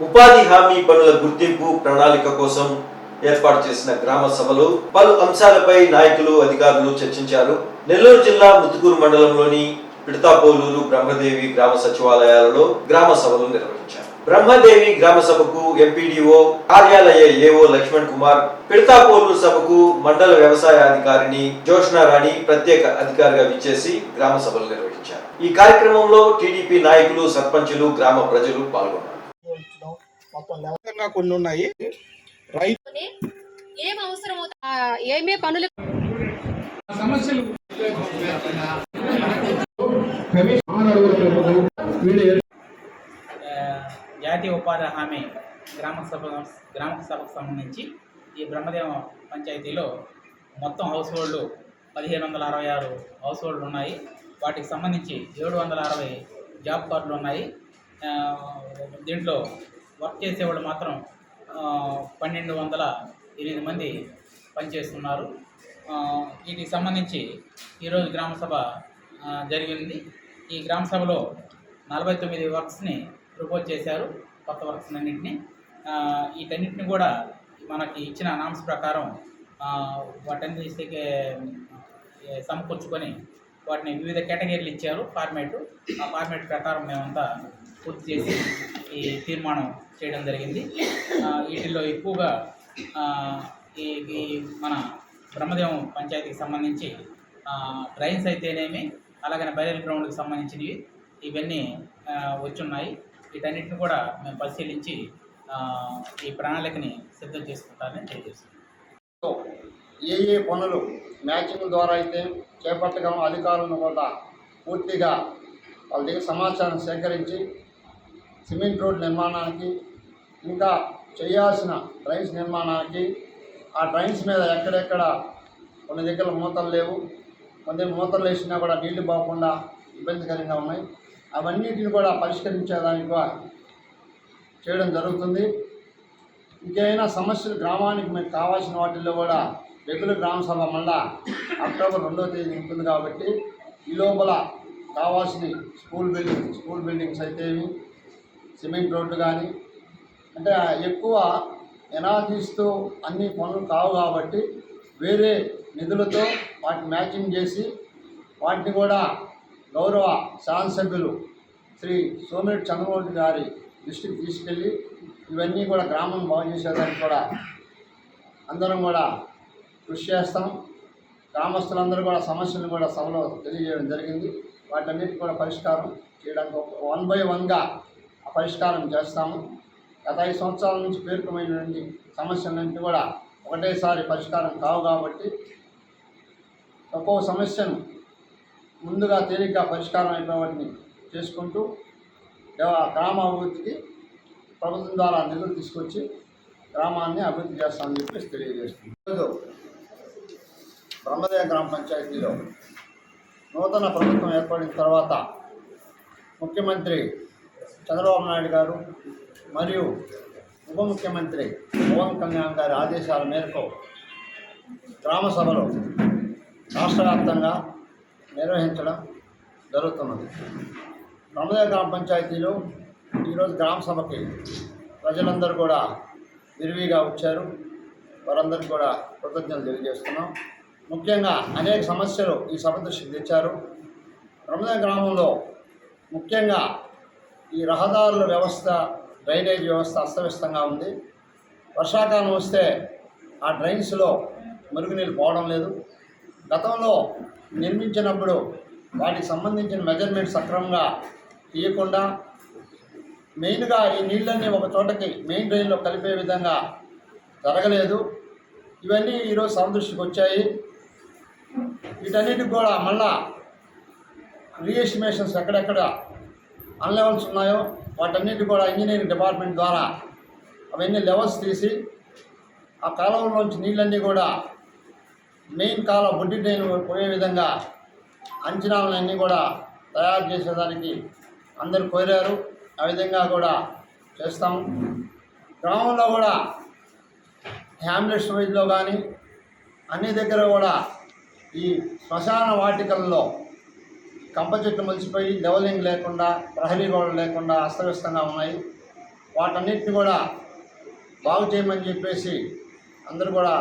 ఉపాధి హామీ పనుల గుర్తింపు ప్రణాళిక కోసం ఏర్పాటు చేసిన గ్రామ సభలో పలు అంశాలపై నాయకులు అధికారులు చర్చించారు. నెల్లూరు జిల్లా ముత్తుకూరు మండలంలోని పిడతాపోలూరు బ్రహ్మదేవి గ్రామ సచివాలయాలలో గ్రామ సభలు నిర్వహించారు. బ్రహ్మదేవి గ్రామ సభకు ఎంపీడీఓ కార్యాలయ ఏఓ లక్ష్మణ్ కుమార్ పిడతాపోలూరు సభకు మండల వ్యవసాయ అధికారిని జోష్నా రాణి ప్రత్యేక అధికారిగా విచ్చేసి గ్రామ సభలు నిర్వహించారు. ఈ కార్యక్రమంలో టీడీపీ నాయకులు సర్పంచులు గ్రామ ప్రజలు పాల్గొన్నారు. ఉంచడం మొత్తం లెవెల్గా కొన్ని ఉన్నాయి. రైతు కొని ఏం అవసరం అవుతా ఏమే పనులు సమస్యలు జాతీయ ఉపాధి హామీ గ్రామ సభ గ్రామ సభకు సంబంధించి ఈ బ్రహ్మదేవ పంచాయతీలో మొత్తం హౌస్ హోల్డ్లు పదిహేను వందల అరవై ఆరు హౌస్ హోల్డ్లు ఉన్నాయి. వాటికి సంబంధించి ఏడు వందల అరవై జాబ్ కార్డులు ఉన్నాయి. దీంట్లో వర్క్ చేసేవాళ్ళు మాత్రం పన్నెండు వందల ఎనిమిది మంది పనిచేస్తున్నారు. వీటికి సంబంధించి ఈరోజు గ్రామ సభ జరిగింది. ఈ గ్రామ సభలో నలభై తొమ్మిది వర్క్స్ని ప్రపోజ్ చేశారు కొత్త వర్క్స్ అన్నింటినీ. వీటన్నిటిని కూడా మనకి ఇచ్చిన నామ్స్ ప్రకారం వాటన్నిటికి సమకూర్చుకొని వాటిని వివిధ కేటగిరీలు ఇచ్చారు ఫార్మేట్. ఆ ఫార్మేట్ ప్రకారం మేమంతా పూర్తి చేసి ఈ తీర్మానం చేయడం జరిగింది. వీటిల్లో ఎక్కువగా ఈ ఈ మన బ్రహ్మదేవం పంచాయతీకి సంబంధించి ఆ, డ్రైన్స్ అయితేనేమి అలాగనే బయలు గ్రౌండ్కి సంబంధించినవి ఇవన్నీ వచ్చున్నాయి. వీటన్నిటిని కూడా మేము పరిశీలించి ఈ ప్రణాళికని సిద్ధం చేసుకుంటారని తెలియజేస్తున్నాం. ఏ ఏ పనులు మ్యాచింగ్ ద్వారా అయితే చేపట్టగలం అధికారులను కూడా పూర్తిగా వాళ్ళ దగ్గర సమాచారం సేకరించి సిమెంట్ రోడ్ నిర్మాణానికి ఇంకా చేయాల్సిన డ్రైన్స్ నిర్మాణానికి ఆ డ్రైన్స్ మీద ఎక్కడెక్కడ కొన్ని దగ్గర మూతలు లేవు. కొన్ని మూతలు వేసినా కూడా నీళ్ళు పోకుండా ఇబ్బందికరంగా ఉన్నాయి. అవన్నిటిని కూడా పరిష్కరించేదానికి చేయడం జరుగుతుంది. ఇంకేమైనా సమస్యలు గ్రామానికి మీకు కావాల్సిన వాటిల్లో కూడా రెగ్యులర్ గ్రామ సభ మళ్ళా అక్టోబర్ రెండవ తేదీ ఉంటుంది కాబట్టి ఈ లోపల కావాల్సిన స్కూల్ బిల్డింగ్ స్కూల్ బిల్డింగ్స్ అయితేవి సిమెంట్ రోడ్లు కానీ అంటే ఎక్కువ ఎనార్జీస్తో అన్ని పనులు కావు కాబట్టి వేరే నిధులతో వాటిని మ్యాచింగ్ చేసి వాటిని కూడా గౌరవ శాసనసభ్యులు శ్రీ సోమిరెడ్డి చంద్రబాబు గారి దృష్టికి తీసుకెళ్ళి ఇవన్నీ కూడా గ్రామం బాగు చేసేదానికి కూడా అందరం కూడా కృషి చేస్తాం. గ్రామస్తులందరూ కూడా సమస్యలను కూడా సభలో తెలియజేయడం జరిగింది. వాటన్నిటి కూడా పరిష్కారం చేయడానికి వన్ బై వన్గా పరిష్కారం చేస్తాము. గత ఐదు సంవత్సరాల నుంచి పేరుకుమైనటువంటి సమస్యలన్నింటి కూడా ఒకటేసారి పరిష్కారం కావు కాబట్టి ఒక్కో సమస్యను ముందుగా తేలిగ్గా పరిష్కారం అయిపోవాటిని చేసుకుంటూ గ్రామ అభివృద్ధికి ప్రభుత్వం ద్వారా నిధులు తీసుకొచ్చి గ్రామాన్ని అభివృద్ధి చేస్తామని చెప్పేసి తెలియజేస్తుంది బ్రహ్మదేవ గ్రామ పంచాయతీలో నూతన ప్రభుత్వం ఏర్పడిన తర్వాత ముఖ్యమంత్రి చంద్రబాబు నాయుడు గారు మరియు ఉప ముఖ్యమంత్రి పవన్ కళ్యాణ్ గారి ఆదేశాల మేరకు గ్రామ సభలు రాష్ట్ర వ్యాప్తంగా నిర్వహించడం జరుగుతున్నది. బ్రహ్మదేవ గ్రామ పంచాయతీలో ఈరోజు గ్రామ సభకి ప్రజలందరూ కూడా విరివిగా వచ్చారు. వారందరికీ కూడా కృతజ్ఞతలు తెలియజేస్తున్నాం. ముఖ్యంగా అనేక సమస్యలు ఈ సభ దృష్టికి తెచ్చారు. బ్రహ్మదేవ గ్రామంలో ముఖ్యంగా ఈ రహదారుల వ్యవస్థ డ్రైనేజ్ వ్యవస్థ అస్తవ్యస్తంగా ఉంది. వర్షాకాలం వస్తే ఆ డ్రైన్స్లో మురుగునీళ్ళు పోవడం లేదు. గతంలో నిర్మించినప్పుడు వాటికి సంబంధించిన మెజర్మెంట్ సక్రమంగా తీయకుండా మెయిన్గా ఈ నీళ్ళన్నీ ఒక చోటకి మెయిన్ డ్రైన్లో కలిపే విధంగా జరగలేదు. ఇవన్నీ ఈరోజు సమదృష్టికి వచ్చాయి. వీటన్నిటికి కూడా మళ్ళా రీఎస్టిమేషన్స్ ఎక్కడెక్కడ అన్లెవెల్స్ ఉన్నాయో వాటన్నిటి కూడా ఇంజనీరింగ్ డిపార్ట్మెంట్ ద్వారా అవన్నీ లెవెల్స్ తీసి ఆ కాలువలోంచి నీళ్ళన్నీ కూడా మెయిన్ కాలువ బుడ్డి డ్రైన్ పోయే విధంగా అంచనాలన్నీ కూడా తయారు చేసేదానికి అందరు కోరారు. ఆ విధంగా కూడా చేస్తాము గ్రామంలో కూడా హ్యామ్లెట్స్ వైజ్లో కానీ అన్ని దగ్గర కూడా ఈ శ్మశాన వాటికల్లో కంప చెట్లు మలిసిపోయి లెవలింగ్ లేకుండా ప్రహరీ గోడలు లేకుండా అస్తవ్యస్తంగా ఉన్నాయి. వాటన్నిటిని కూడా బాగు చేయమని చెప్పేసి అందరూ కూడా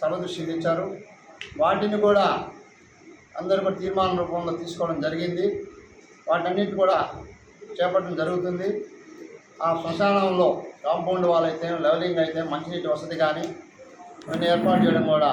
సర్వదృష్టి తెచ్చారు. వాటిని కూడా అందరూ కూడా తీర్మాన రూపంలో తీసుకోవడం జరిగింది. వాటన్నిటిని కూడా చేపట్టడం జరుగుతుంది. ఆ శ్మశానంలో కాంపౌండ్ వాల్ అయితే లెవలింగ్ అయితే మంచినీటి వసతి కానీ ఇవన్నీ ఏర్పాటు చేయడం కూడా